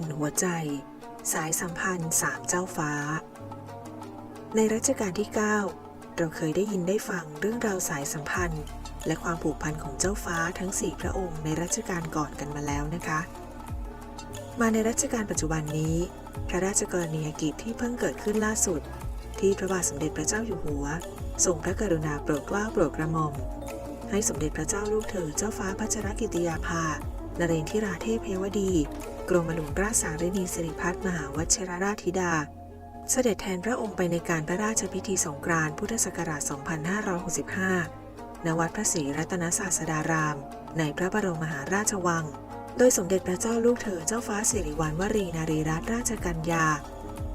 อุ่นหัวใจ สายสัมพันธ์สามเจ้าฟ้า ในรัชกาลที่ 9 เราเคยได้ยินได้ฟังเรื่องราวสายสัมพันธ์ และความผูกพันของเจ้าฟ้าทั้ง 4 พระองค์ในรัชกาลก่อนกันมาแล้วนะคะ มาในรัชกาลปัจจุบันนี้ พระราชกรณียกิจที่เพิ่งเกิดขึ้นล่าสุด ที่พระบาทสมเด็จพระเจ้าอยู่หัวทรงพระกรุณาโปรดเกล้าโปรดกระหม่อม ให้สมเด็จพระเจ้าลูกเธอเจ้าฟ้าพัชรกิติยาภานเรนทิราเทพเยวดี กรมหลวงราชสารินีสิริพัฒน์มหาวชิรราชธิดา เสด็จแทนพระองค์ไปในการพระราชพิธีสงกรานต์พุทธศักราช 2565 ณ วัดพระศรีรัตนศาสดาราม ในพระบรมมหาราชวัง โดยสมเด็จพระเจ้าลูกเธอเจ้าฟ้าสิริวัณวรีนารีรัตนราชกัญญา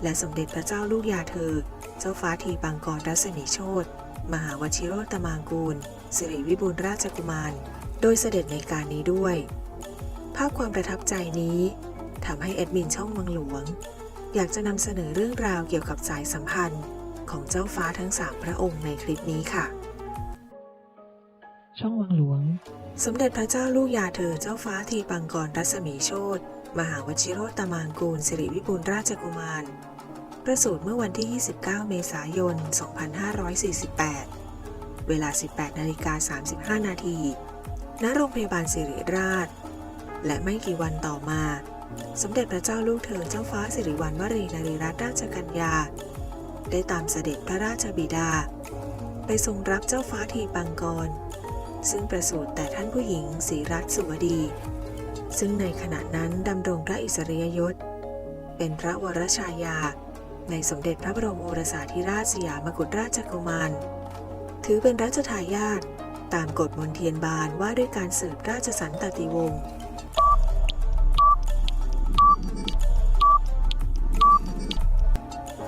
และสมเด็จพระเจ้าลูกยาเธอ เจ้าฟ้าทีปังกรรัศมีโชตมหาวชิโรตมางกูลสิริวิบูลราชกุมาร โดยเสด็จในการนี้ด้วย ภาพความประทับใจนี้ทำให้แอดมินช่องวังหลวง อยากจะนำเสนอเรื่องราวเกี่ยวกับสายสัมพันธ์ของเจ้าฟ้าทั้งสามพระองค์ในคลิปนี้ค่ะ ช่องวังหลวง สมเด็จพระเจ้าลูกยาเธอเจ้าฟ้าทีปังกรรัศมีโชตมหาวชิโรตมางกูลสิริวิบูลย์ราชกุมาร ประสูติเมื่อวันที่ 29 เมษายน 2548 เวลา 18นาฬิกา35 นาทีณโรงพยาบาลสิริราช และไม่กี่วันต่อมา สมเด็จพระเจ้าลูกเธอเจ้าฟ้าสิริวัณวรีนารีรัตนราชกัญญา ได้ตามเสด็จพระราชบิดา ไปทรงรับเจ้าฟ้าทีปังกร ซึ่งประสูติแต่ท่านผู้หญิงศรีรัตน์สุวดี ซึ่งในขณะนั้นดำรงพระอิสริยยศ เป็นพระวรชายา ในสมเด็จพระบรมโอรสาธิราชสยามกุฎราชกุมาร ถือเป็นรัชทายาทตามกฎมนเทียนบานว่าด้วยการสืบราชสันตติวงศ์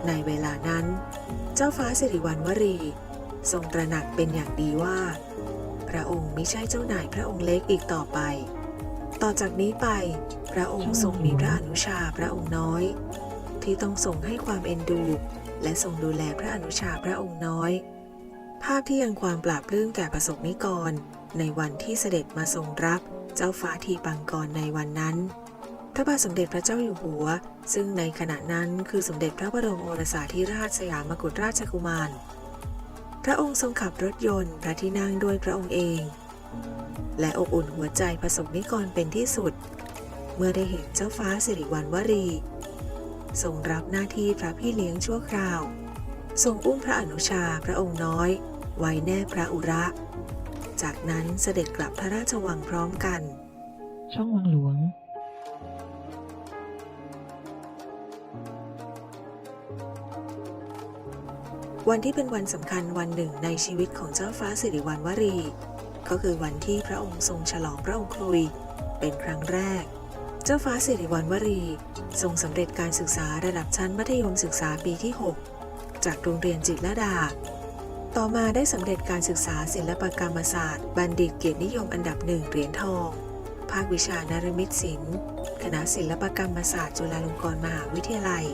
ในเวลานั้น เจ้าฟ้าสิริวัณวรี ทรงตระหนักเป็นอย่างดีว่า พระองค์ไม่ใช่เจ้านายพระองค์เล็กอีกต่อไป ต่อจากนี้ไป พระองค์ทรงมีพระอนุชาพระองค์น้อย ที่ต้องทรงให้ความเอ็นดู และทรงดูแลพระอนุชาพระองค์น้อย ภาพที่ยังความปราบปลื้มแก่ประสบนิกร ในวันที่เสด็จมาทรงรับเจ้าฟ้าทีปังกรในวันนั้น ระบาทสมเด็จพระเจ้าอยู่หัว ซึ่งในขณะนั้นคือสมเด็จพระบรมโอรสาธิราชสยามกุฎราชกุมาร พระองค์ทรงขับรถยนต์พระที่นั่งด้วยพระองค์เอง และอบอุ่นหัวใจประสบนิกรเป็นที่สุด เมื่อได้เห็นเจ้าฟ้าสิริวัณวรีทรงรับหน้าที่พระพี่เลี้ยงชั่วคราว ทรงอุ้มพระอนุชาพระองค์น้อย ไว้แนบพระอุระ จากนั้นเสด็จกลับพระราชวังพร้อมกัน ช่องวังหลวง วันที่เป็นวันสำคัญวันหนึ่งในชีวิตของเจ้าฟ้าสิริวัณวรี ก็คือวันที่พระองค์ทรงฉลองพระองค์ครุยเป็นครั้งแรก เจ้าฟ้าสิริวัณวรี ทรงสำเร็จการศึกษาระดับชั้นมัธยมศึกษาปีที่ 6 จากโรงเรียนจิตรดา ต่อมาได้สำเร็จการศึกษาศิลปกรรมศาสตร์ บัณฑิตเกียรตินิยมอันดับหนึ่งเหรียญทอง ภาควิชานารมิตศิลป์คณะศิลปกรรมศาสตร์จุฬาลงกรณ์มหาวิทยาลัย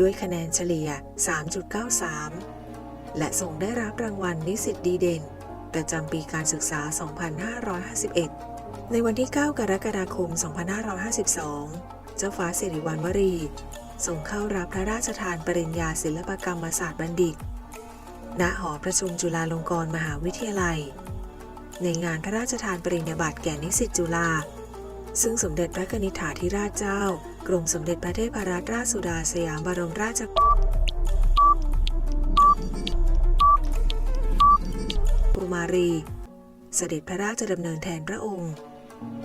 ด้วยคะแนนเฉลี่ย 3.93 และส่งได้รับรางวัลนิสิตดีเด่น ประจำปีการศึกษา 2551 ในวันที่ 9 กรกฎาคม 2552 เจ้าฟ้าสิริวัณวรีทรงเข้ารับพระราชทานปริญญาศิลปกรรมศาสตร์บัณฑิต ณ หอประชุมจุฬาลงกรณ์มหาวิทยาลัย ในงานพระราชทานปริญญาบัตรแก่นิสิตจุฬา ซึ่งสมเด็จพระนิษฐาธิราชเจ้า กรมสมเด็จพระเทพรัตนราชสุดาสยามบรมราชกุมารี เสด็จพระราชดำเนินแทนพระองค์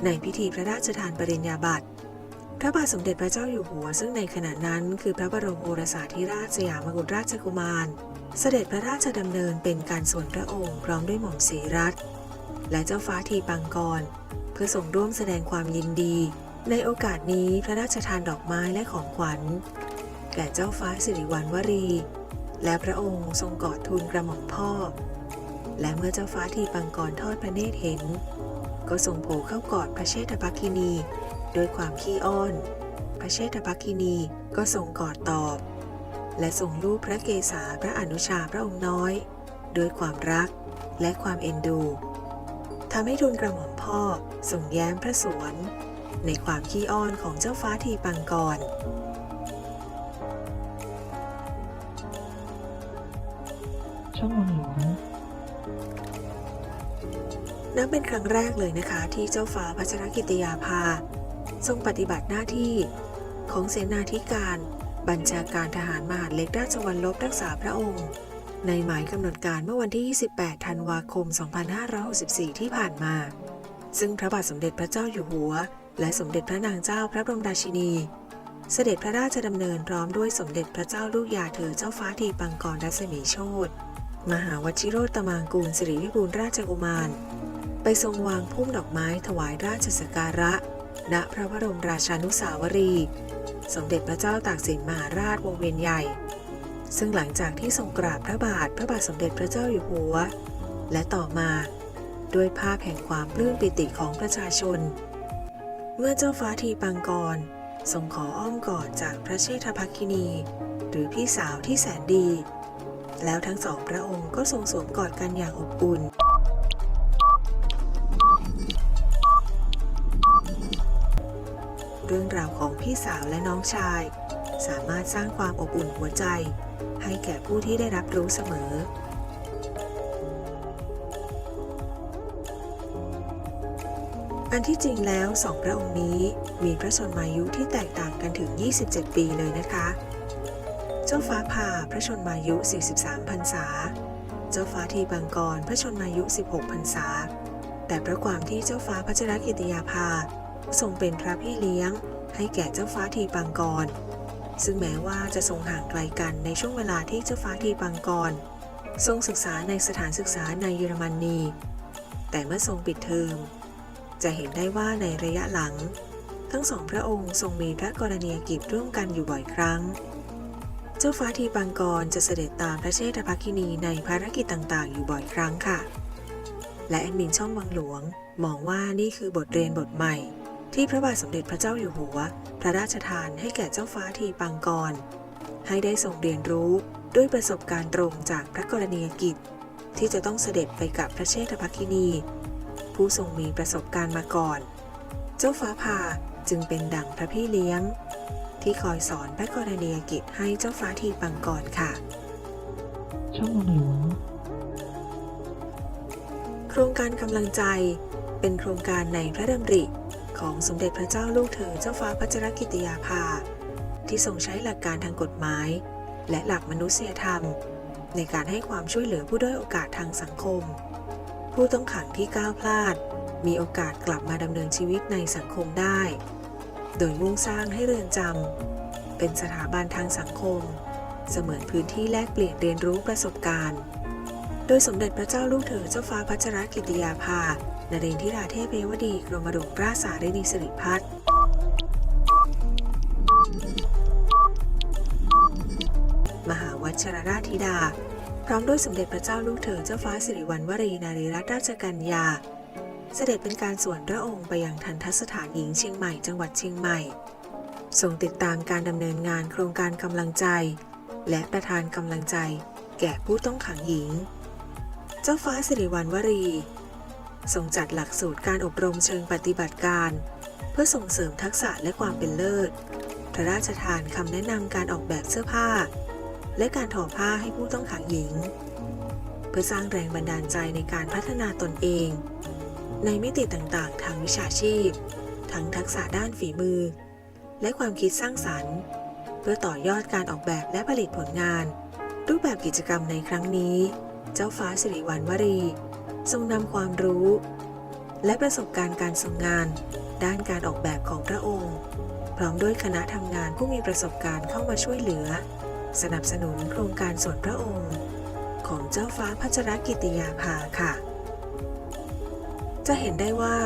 ในพิธีพระราชทานปริญญาบัตรพระบาทสมเด็จพระเจ้าอยู่หัว ซึ่งในขณะนั้นคือพระบรมโอรสาธิราชสยามกุฎราชกุมาร เสด็จพระราชดำเนินเป็นการส่วนพระองค์พร้อมด้วยหม่อมศรีรัตน์และเจ้าฟ้าทีปังกร อส่งร่วมแสดงความยินดี ในโอกาสนี้พระราชทานดอกไม้และของขวัญ แก่เจ้าฟ้าสิริวัณวรี และพระองค์ทรงกอดทูลกระหม่อมพ่อ และเมื่อเจ้าฟ้าทีปังกรทอดพระเนตรเห็น ก็ทรงโผเข้ากอดพระเชษฐภักคินีด้วยความขี้อ้อน พระเชษฐภักคินีก็ทรงกอดตอบ และทรงรูปพระเกศาพระอนุชาพระองค์น้อย ด้วยความรักและความเอ็นดู ทำให้ทูลกระหม่อมพ่อทรงแย้มพระสวน ในความขี้อ้อนของเจ้าฟ้าทีปังกรช่องวังหลวงนับเป็นครั้งแรกเลยนะคะ ที่เจ้าฟ้าพัชรกิติยาภา ทรงปฏิบัติหน้าที่ของเสนาธิการ บัญชาการทหารมหาดเล็กราชวัลลบรักษาพระองค์ ในหมายกำหนดการเมื่อวันที่ 28 ธันวาคม 2564 ที่ผ่านมา ซึ่งพระบาทสมเด็จพระเจ้าอยู่หัว และสมเด็จพระนางเจ้าพระบรมราชินี เสด็จพระราชดำเนินพร้อมด้วยสมเด็จพระเจ้าลูกยาเธอเจ้าฟ้าทีปังกรรัศมีโชตมหาวชิโรตมางกูลสิริวิบูลราชกุมาร ไปทรงวางพุ่มดอกไม้ถวายราชสการะ ณพระบรมราชานุสาวรีย์สมเด็จพระเจ้าตากสินมหาราชวงเวียนใหญ่ ซึ่งหลังจากที่ทรงกราบพระบาทพระบาทสมเด็จพระเจ้าอยู่หัว และต่อมาด้วยภาพแห่งความปลื้มปิติของประชาชน เมื่อเจ้าฟ้าทีปังกรทรงขออ้อมกอดจากพระเชษฐภักคินี หรือพี่สาวที่แสนดี แล้วทั้งสองพระองค์ก็ทรงสวมกอดกันอย่างอบอุ่น เรื่องราวของพี่สาวและน้องชาย สามารถสร้างความอบอุ่นหัวใจ ให้แก่ผู้ที่ได้รับรู้เสมอ อันที่จริงแล้วสองพระองค์นี้มีพระชนมายุที่แตกต่างกันถึง 27 ปีเลยนะคะ เจ้าฟ้าผ่าพระชนมายุ 43พรรษา เจ้าฟ้าทีบังกรพระชนมายุ 16พรรษา แต่พระความที่เจ้าฟ้าพัชรกิติยาภาทรงเป็นพระพี่เลี้ยงให้แก่เจ้าฟ้าทีปังกร ซึ่งแม้ว่าจะทรงห่างไกลกันในช่วงเวลาที่เจ้าฟ้าทีปังกร ทรงศึกษาในสถานศึกษาในเยอรมนี แต่เมื่อทรงปิดเทอม จะเห็นได้ว่าในระยะหลัง ทั้งสองพระองค์ทรงมีพระกรณียกิจร่วมกันอยู่บ่อยครั้ง เจ้าฟ้าทีปังกรจะเสด็จตามพระเชษฐภักคินีในภารกิจต่างๆ อยู่บ่อยครั้งค่ะ และแอดมินช่องวังหลวงมองว่านี่คือบทเรียนบทใหม่ ที่พระบาทสมเด็จพระเจ้าอยู่หัว พระราชทานให้แก่เจ้าฟ้าทีปังกร ให้ได้ทรงเรียนรู้ด้วยประสบการณ์ตรงจากพระกรณียกิจ ที่จะต้องเสด็จไปกับพระเชษฐภักคินี ผู้ทรงมีประสบการณ์มาก่อน เจ้าฟ้าผ่าจึงเป็นดั่งพระพี่เลี้ยง ที่คอยสอนพระกรณียกิจให้เจ้าฟ้าทีปังกรค่ะ ช่องวังหลวงโครงการกำลังใจเป็นโครงการในพระดำริ ของสมเด็จพระเจ้าลูกเธอเจ้าฟ้าพัชรกิติยาภา ที่ทรงใช้หลักการทางกฎหมาย และหลักมนุษยธรรม ในการให้ความช่วยเหลือผู้ด้อยโอกาสทางสังคม ผู้ต้องขังที่ก้าวพลาด มีโอกาสกลับมาดำเนินชีวิตในสังคมได้ โดยมุ่งสร้างให้เรือนจำเป็นสถาบันทางสังคม เสมือนพื้นที่แลกเปลี่ยนเรียนรู้ประสบการณ์ โดยสมเด็จพระเจ้าลูกเธอเจ้าฟ้าพัชรกิติยาภา นเรนทิราเทพเยวดี กรมหลวงราชสารินีสิริพัฒน์มหาวัชรราชธิดา พร้อมด้วยสมเด็จพระเจ้าลูกเธอเจ้าฟ้าสิริวัณวรีนารีรัตนราชกัญญา เสด็จเป็นการส่วนพระองค์ไปยังทันทสถานหญิงเชียงใหม่จังหวัดเชียงใหม่ทรงติดตามการดำเนินงานโครงการกำลังใจ และประทานกำลังใจ แก่ผู้ต้องขังหญิง เจ้าฟ้าสิริวัณวรี ทรงจัดหลักสูตรการอบรมเชิงปฏิบัติการ เพื่อส่งเสริมทักษะและความเป็นเลิศ พระราชทานคำแนะนำการออกแบบเสื้อผ้า และการทอผ้าให้ผู้ต้องขังหญิง เพื่อสร้างแรงบันดาลใจในการพัฒนาตนเอง ในมิติต่างๆ ทางวิชาชีพ ทั้งทักษะด้านฝีมือ และความคิดสร้างสรรค์ เพื่อต่อยอดการออกแบบและผลิตผลงาน รูปแบบกิจกรรมในครั้งนี้ เจ้าฟ้าสิริวัณวรี ทรงนำความรู้ และประสบการณ์การทรงงาน ด้านการออกแบบของพระองค์ พร้อมด้วยคณะทำงานผู้มีประสบการณ์เข้ามาช่วยเหลือ สนับสนุนโครงการส่วนพระองค์ ของเจ้าฟ้าพัชรกิติยาภาค่ะ จะเห็นได้ว่า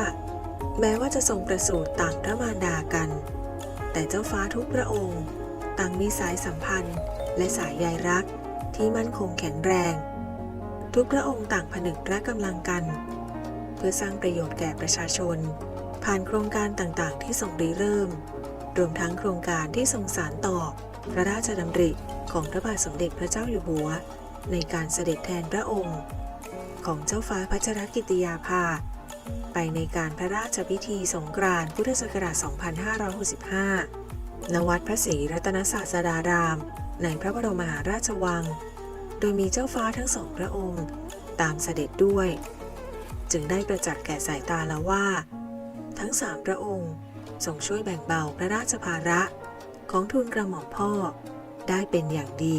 แม้ว่าจะทรงประสูติต่างพระมารดากัน แต่เจ้าฟ้าทุกพระองค์ ต่างมีสายสัมพันธ์ และสายใยรักที่มั่นคงแข็งแรง ทุกพระองค์ต่างผนึกพระกำลังกัน เพื่อสร้างประโยชน์แก่ประชาชน ผ่านโครงการต่างๆ ที่ทรงริเริ่ม รวมทั้งโครงการที่ทรงสารต่อ พระราชดำริของพระบาทสมเด็จพระเจ้าอยู่หัว ในการเสด็จแทนพระองค์ ของเจ้าฟ้าพัชรกิติยาภา ไปในการพระราชพิธีสงกรานต์พุทธศักราช 2565ณวัดพระศรีรัตนศาสดาราม ในพระบรมมหาราชวัง โดยมีเจ้าฟ้าทั้งสองพระองค์ ตามเสด็จด้วย จึงได้ประจักษ์แก่สายตาแล้วว่า ทั้งสามพระองค์ทรงช่วยแบ่งเบาพระราชภาระของทูลกระหม่อมพ่อได้เป็นอย่างดี